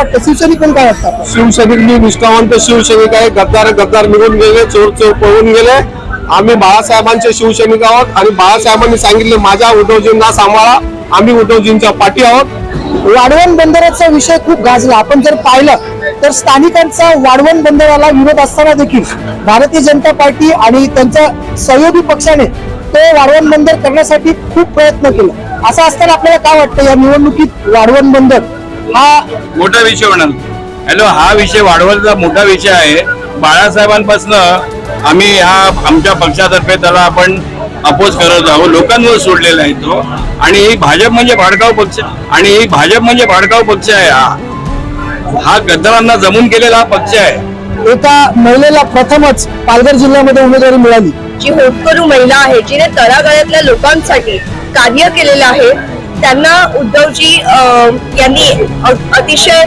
वाटतं? शिवसैनिक काय वाटतं? शिवसैनिक मी निष्ठावंत शिवसैनिक आहे. गद्दार गद्दार निघून गेले चोर चोर पळून गेले. आम्ही बाळासाहेबांचे शिवसैनिक आहोत आणि बाळासाहेबांनी सांगितले माझ्या उद्धवजींना सांभाळा. आम्ही उद्धवजींच्या पाठी आहोत. वाढवण बंदराचा विषय खूप गाजला. आपण जर पाहिलं तर स्थानिकांचा वाढवण बंदराला विरोध असताना देखील भारतीय जनता पार्टी आणि त्यांच्या सहयोगी पक्षाने तो वाढवण बंदर करण्यासाठी खूप प्रयत्न केले. असं असताना आपल्याला काय वाटतं? या निवडणुकीत वाढवण बंदर हा मोठा विषय होणार हॅलो हा विषय वाढवायचा मोठा विषय आहे. बाळासाहेबांपासून आम्ही हा आमच्या पक्षातर्फे त्याला आपण अपोज करत आहोत. लोकांवर सोडलेला आहे तो. आणि ही भाजप म्हणजे भाडकाव पक्ष आणि ही भाजप म्हणजे भाडकाव पक्ष आहे हा. हा गद्दारांना जमून केलेला हा पक्ष आहे. एका महिलेला प्रथमच पालघर जिल्ह्यामध्ये उमेदवारी मिळाली. जी होतकरू महिला आहे जिने तळागाळातल्या लोकांसाठी कार्य केलेलं आहे त्यांना उद्धवजी यांनी अतिशय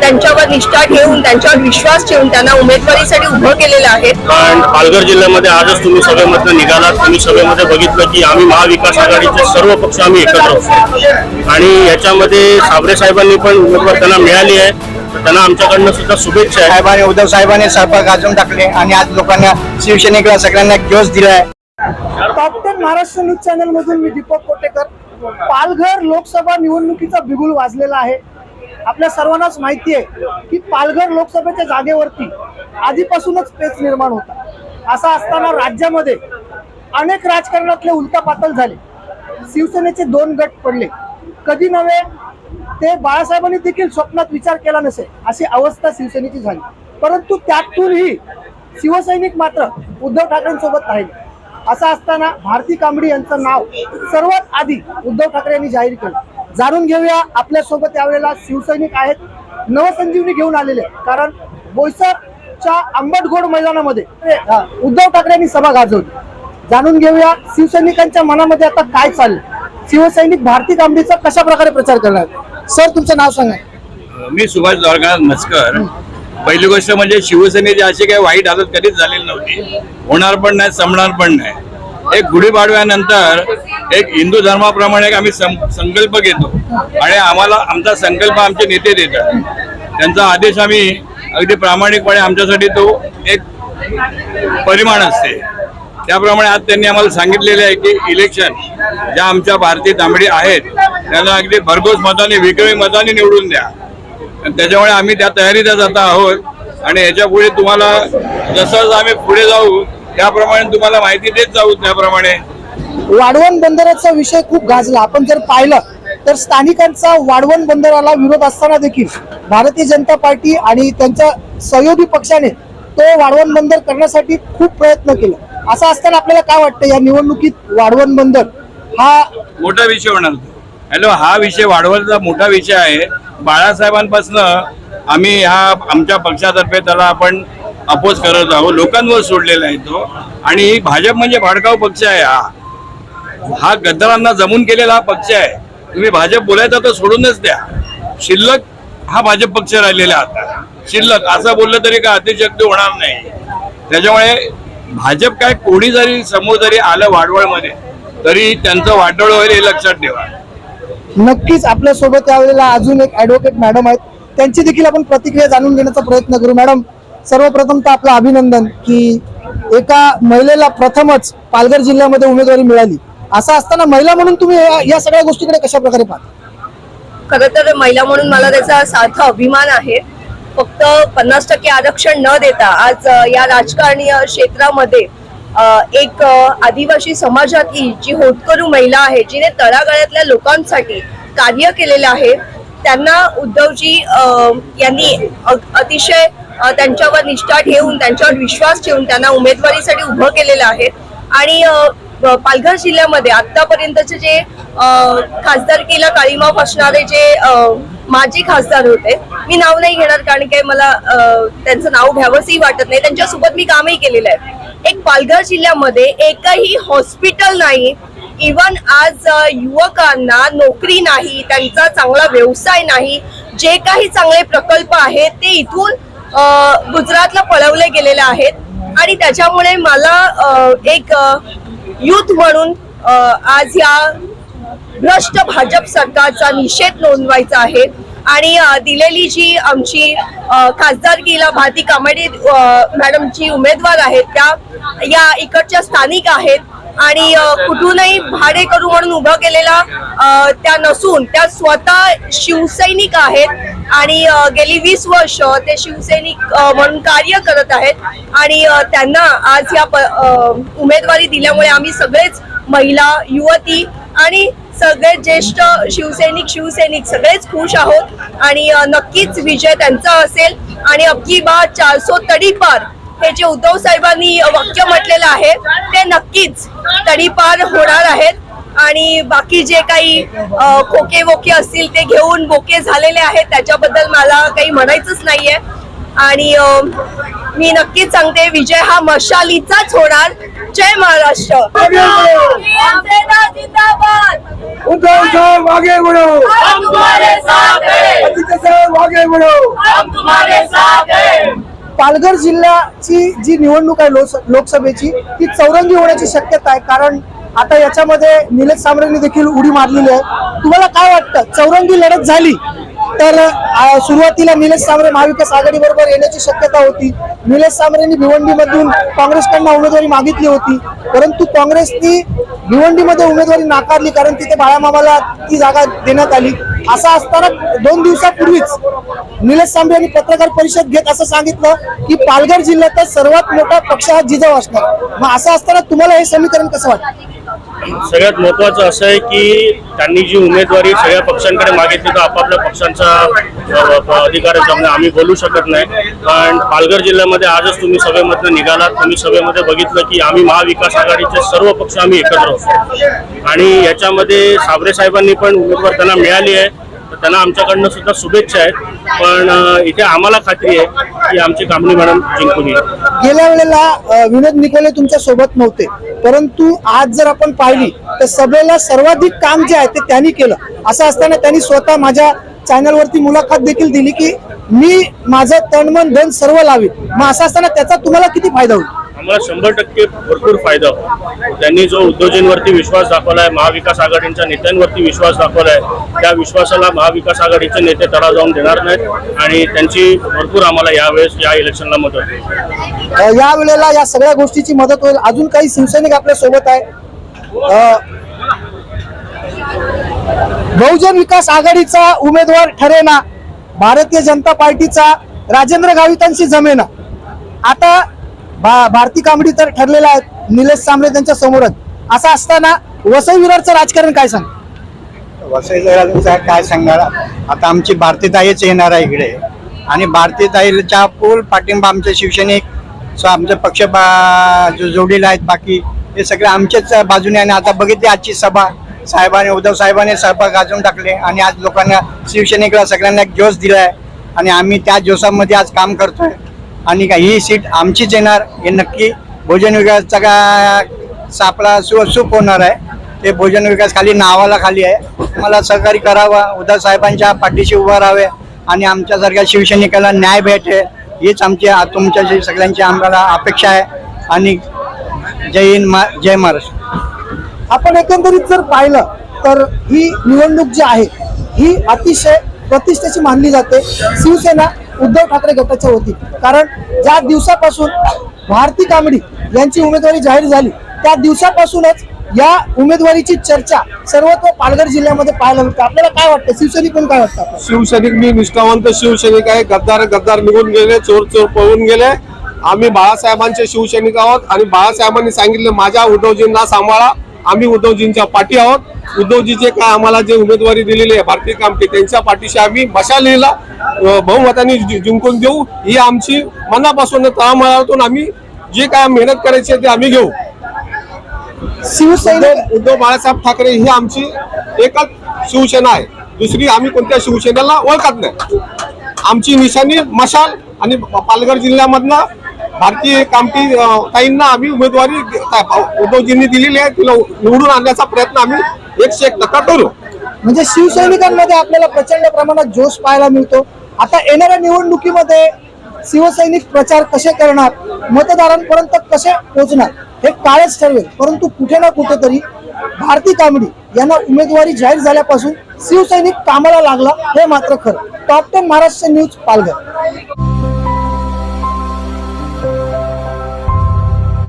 त्यांच्यावर निष्ठा ठेवून त्यांच्यावर विश्वास ठेवून त्यांना उमेदवारीसाठी उभं केलेलं आहे. कारण पालघर जिल्ह्यामध्ये आजच तुम्ही सभेमधनं निघालात. तुम्ही सभेमध्ये बघितलं की आम्ही महाविकास आघाडीचे सर्व पक्ष आम्ही एकत्र आहोत. आणि याच्यामध्ये साबरे साहेबांनी पण उमेदवार त्यांना मिळाली आहे. त्यांना आमच्याकडनं सुद्धा शुभेच्छा आहे. साहेबांनी उद्धव साहेबांनी सरकार गाजवून टाकले आणि आज लोकांना शिवसैनिकला सगळ्यांना जोश दिलाय top ten Maharashtra news channel मधून मी दीपक कोटेकर. पालघर लोकसभा निवडणुकीचा बिगुल वाजलेला आहे. आपल्या सर्वांनाच माहिती आहे की पालघर लोकसभेच्या जागेवरती आधीपासूनच पेच निर्माण होता. असा असताना राज्यामध्ये अनेक राजकारणातले उलटापातल झाले. शिवसेनेचे दोन गट पडले. कधी नव्हे ते बाळासाहेबांनी देखील स्वप्नात विचार केला नसेल अशी अवस्था शिवसेनेची झाली. परंतु त्यातूनही शिवसैनिक मात्र उद्धव ठाकरेंसोबत राहिले. असं असताना भारती कांबडी यांचं नाव सर्वात आधी उद्धव ठाकरे यांनी जाहीर केलं. जाणून घेऊया आपल्यासोबत यावेळेला शिवसैनिक आहेत नवसंजीवनी घेऊन आलेले. कारण बोईसरच्या आंबटगोड मैदानामध्ये उद्धव ठाकरे यांनी सभा गाजवली. जाणून घेऊया शिवसैनिकांच्या मनामध्ये आता काय चाललं शिवसैनिक भारती कांबडीचा कशा प्रकारे प्रचार करणार? सर तुमचं नाव सांगा. मी सुभाष द्वारकानाथ मस्कर. पहिली गोष्ट म्हणजे शिवसेनेची अशी काही वाईट हालत कधीच झालेली नव्हती. होणार पण नाही संपणार पण नाही. एक गुढीपाडव्यानंतर एक हिंदू धर्माप्रमाणे एक आम्ही संकल्प घेतो. आणि आम्हाला आमचा संकल्प आमचे नेते देतात. त्यांचा आदेश आम्ही अगदी प्रामाणिकपणे आमच्यासाठी तो एक परिमाण असते. त्याप्रमाणे आज त्यांनी आम्हाला सांगितलेले आहे की इलेक्शन ज्या आमच्या भारतीय तांबडी आहेत त्यांना अगदी भरघोस मताने विक्रमी मताने निवडून द्या. त्याच्यामुळे आम्ही त्या तयारीतच आता आहोत. आणि याच्यापुढे तुम्हाला जसं आम्ही पुढे जाऊ त्याप्रमाणे तुम्हाला माहिती देत जाऊ त्याप्रमाणे. वाढवण बंदराचा विषय खूप गाजला. आपण जर पाहिलं तर स्थानिकांचा वाढवण बंदराला विरोध असताना देखील भारतीय जनता पार्टी आणि त्यांच्या सहयोगी पक्षाने तो वाढवण बंदर करण्यासाठी खूप प्रयत्न केले. असं असताना आपल्याला काय वाटतं? या निवडणुकीत वाढवण बंदर हा मोठा विषय होणार. हॅलो हा विषय वाढवायचा मोठा विषय आहे. बाळासाहेबांपासून आम्ही हा आमच्या पक्षातर्फे त्याला आपण अपोज करत आहोत. लोकांवर सोडलेला आहे तो. आणि भाजप म्हणजे भाडकाव पक्ष आहे हा. हा गद्दारांना जमून केलेला हा पक्ष आहे. तुम्ही भाजप बोलायचा तर सोडूनच द्या. शिल्लक हा भाजप पक्ष राहिलेला आता. शिल्लक असं बोललं तरी का अतिशक्ती होणार नाही. त्याच्यामुळे भाजप काय कोणी जरी समोर जरी आलं वाडवळमध्ये तरी त्यांचं वाडवळ होईल हे लक्षात ठेवा. नक्कीच आपल्यासोबत यावेळेला अजून एक ॲडव्होकेट मॅडम आहेत. त्यांची देखील आपण प्रतिक्रिया जाणून घेण्याचा प्रयत्न करू. मॅडम सर्वप्रथम तर आपलं अभिनंदन की एका महिलेला प्रथमच पालघर जिल्ह्यामध्ये उमेदवारी मिळाली. असं असताना महिला म्हणून तुम्ही या- सगळ्या गोष्टीकडे कशा प्रकारे पाहता? खरं तर महिला म्हणून मला त्याचा सार्थ अभिमान आहे. फक्त पन्नास टक्के आरक्षण न देता आज या राजकारणीय क्षेत्रामध्ये एक आदिवासी समाजातली जी होतकरू महिला आहे जिने तळागाळ्यातल्या लोकांसाठी कार्य केलेलं आहे त्यांना उद्धवजी यांनी अतिशय त्यांच्यावर निष्ठा ठेवून त्यांच्यावर विश्वास ठेवून त्यांना उमेदवारीसाठी उभं केलेलं आहे. आणि पालघर जिल्ह्यामध्ये आतापर्यंतचे जे खासदारकीला काळीमा फसणारे जे माजी खासदार होते मी नाव नाही घेणार कारण काही मला त्यांचं नाव घ्यावंसही वाटत नाही. त्यांच्यासोबत मी कामही केलेलं आहे. एक पालघर जिल्ह्यामध्ये एकही हॉस्पिटल नाही. इवन आज युवकांना नोकरी नाही त्यांचा चांगला व्यवसाय नाही जे काही चांगले प्रकल्प आहेत ते इथून गुजरातला पळवले गेलेले आहेत. आणि त्याच्यामुळे मला एक युथ म्हणून आज या भ्रष्ट भाजप सरकारचा निषेध नोंदवायचा आहे. आणि दिलेली जी आमची अ, खासदारकीला भारती कामडे अ, मॅडमची उमेदवार आहेत त्या या इकडच्या स्थानिक आहेत आणि कुठूनही भाडे करू म्हणून उभं केलेला त्या नसून त्या स्वतः शिवसैनिक आहेत आणि गेली वीस वर्ष ते शिवसैनिक म्हणून कार्य करत आहेत आणि त्यांना आज या प- उमेदवारी दिल्यामुळे आम्ही सगळेच महिला युवती आणि सगळे ज्येष्ठ शिवसैनिक शिवसैनिक सगळेच खुश आहोत आणि नक्कीच विजय त्यांचा असेल. आणि अबकी बार चारसो तडीपार हे जे उद्धव साहेबांनी वाक्य म्हटलेलं आहे ते नक्कीच तडीपार होणार आहेत. आणि बाकी जे काही खोके वोके असतील ते घेऊन बोके झालेले आहेत त्याच्याबद्दल मला काही म्हणायचंच नाहीये. आणि मी नक्कीच सांगते विजय हा मशालीचाच होणार. जय महाराष्ट्र. शिवसेना जिंदाबाद उद्धव साहेब आगे बढ़ो हम तुम्हारे साथ हैं। आदित्य साहेब आगे बढ़ो हम तुम्हारे साथ हैं। पालघर जिल्ह्याची जी निवडणूक आहे लोकस- लोकसभेची ती चौरंगी होण्याची शक्यता आहे. कारण आता याच्यामध्ये निलेश सांबरेंनी देखील उडी मारलेली आहे. तुम्हाला काय वाटतं? चौरंगी लढत झाली. तर सुरुवातीला निलेश सामरे महाविकास आघाडी बरोबर येण्याची शक्यता होती. निलेश सामरेंनी भिवंडीमधून काँग्रेसकडनं उमेदवारी मागितली होती. परंतु काँग्रेसनी भिवंडीमध्ये उमेदवारी नाकारली कारण तिथे बाळामामाला ती जागा देण्यात आली. असं असताना दोन दिवसापूर्वीच निलेश सांबरे यांनी पत्रकार परिषद घेत असं सांगितलं की पालघर जिल्ह्यातच सर्वात मोठा पक्ष हा जिजाऊ असणार. मग असं असताना तुम्हाला हे समीकरण कसं वाटतं? सगळ्यात महत्वाचं असं आहे की त्यांनी जी उमेदवारी सगळ्या पक्षांकडे मागितली तर आपापल्या पक्षांचा अधिकार आहे त्यामुळे आम्ही बोलू शकत नाही. पण पालघर जिल्ह्यामध्ये आजच तुम्ही सभेमधनं निघालात तुम्ही सभेमध्ये बघितलं की आम्ही महाविकास आघाडीचे सर्व पक्ष आम्ही एकत्र होतो आणि याच्यामध्ये साबरे साहेबांनी पण उमेदवार त्यांना मिळाली आहे. तर त्यांना आमच्याकडनं सुद्धा शुभेच्छा आहेत. पण इथे आम्हाला खात्री आहे की आमची कामणी मॅडम जिंकून येईल. गेल्या वेळेला विनोद निकोले तुमच्यासोबत नव्हते. परंतु आज जर आपण पाहिली तर सभेला सर्वाधिक काम जे आहे ते त्यांनी केलं. असं असताना त्यांनी स्वतः माझ्या चॅनलवरती मुलाखत देखील दिली की मी माझं तणमन धन सर्व लावी मग असं असताना त्याचा तुम्हाला किती फायदा होईल? आम्हाला शंभर टक्के भरपूर फायदा त्यांनी जो उद्योजींवरती विश्वास दाखवलाय महाविकास आघाडीच्या नेत्यांवरती विश्वास दाखवलाय त्या विश्वासाला महाविकास आघाडीचे नेते तडा जाऊन देणार नाहीत आणि त्यांची भरपूर आम्हाला यावेळेस या इलेक्शनला मदत होईल. या वेळेला या सगळ्या गोष्टीची मदत होईल. अजून काही शिवसैनिक आपल्यासोबत आहे. बहुजन विकास आघाडीचा उमेदवार ठरेना भारतीय जनता पार्टीचा राजेंद्र गावितांशी जमेना. आता भा- भारती कांबडी तर ठरलेला आहे निलेश सांबरे त्यांच्या समोरच. असं असताना वसई विरारचं राजकारण काय सांग? वसई वसईचा काय सांगणार आता आमची भारतीताईच येणार आहे इकडे. आणि भारतीताईच्या फुल पाठिंबा आमचे शिवसैनिक आमचे पक्ष जो जोडीला आहेत बाकी हे सगळे आमच्याच बाजूने. आणि आता बघितली आजची सभा. साहेबांनी उद्धव साहेबांनी सभा गाजून टाकले. आणि आज लोकांना शिवसैनिकला सगळ्यांना एक जोश दिलाय. आणि आम्ही त्या जोशामध्ये आज काम करतोय. आणि का ही सीट आमचीच येणार हे नक्की भोजन विकासचा का सापळा सु सूप होणार आहे. ते भोजन विकास खाली नावाला खाली आहे. मला सहकारी करावा उद्धव साहेबांच्या पाठीशी उभं राहावे आणि आमच्यासारख्या शिवसैनिकाला न्याय भेटे हीच आमची तुमच्या तुमच्याशी सगळ्यांची आम्हाला अपेक्षा आहे. आणि जय हिंद मा जय महाराष्ट्र. आपण एकंदरीत जर पाहिलं तर ही निवडणूक जी आहे ही अतिशय प्रतिष्ठेची मानली जाते. शिवसेना उद्धव ठाकरे गटाच्या होती कारण ज्या दिवसापासून भारती कांबडी यांची उमेदवारी जाहीर झाली त्या दिवसापासूनच या उमेदवारीची चर्चा सर्वत्र पालघर जिल्ह्यामध्ये पाहायला मिळते. आपल्याला काय वाटतं? शिवसैनिक पण काय वाटतं शिवसैनिक मी निष्ठावंत शिवसैनिक आहे. गद्दार गद्दार निघून गेले चोर चोर पळून गेले. आम्ही बाळासाहेबांचे शिवसैनिक आहोत आणि बाळासाहेबांनी सांगितले माझ्या उद्धवजींना सांभाळा. आम्ही उद्धवजींच्या पाठी आहोत. उद्धवजीचे काय आम्हाला जे उमेदवारी दिलेली आहे भारतीय कामटे त्यांच्या पाठीशी आम्ही मशालीला बहुमताने जिंकून देऊ. ही आमची मनापासून तळमळातून आम्ही जे काय मेहनत करायची आहे ते आम्ही घेऊ. उद्धव उद्धव बाळासाहेब ठाकरे ही आमची एकच शिवसेना आहे. दुसरी आम्ही कोणत्या शिवसेनेला ओळखत नाही. आमची निशाणी मशाल आणि पालघर जिल्ह्यामधनं भारतीय कामटी ताईंना आम्ही उमेदवारी उद्धवजींनी दिलेली आहे. तिला निवडून आणण्याचा प्रयत्न आम्ही एकशे एक टक्का करू. म्हणजे शिवसैनिकांमध्ये आपल्याला प्रचंड प्रमाणात जोश पाहायला मिळतो. आता येणाऱ्या निवडणुकीमध्ये शिवसैनिक प्रचार कसे करणार मतदारांपर्यंत कसे पोहोचणार हे काळच ठरवेल परंतु कुठे ना कुठेतरी भारती कांबडी यांना उमेदवारी जाहीर झाल्यापासून शिवसैनिक कामाला लागला हे मात्र खरं. Top ten Maharashtra news Palghar.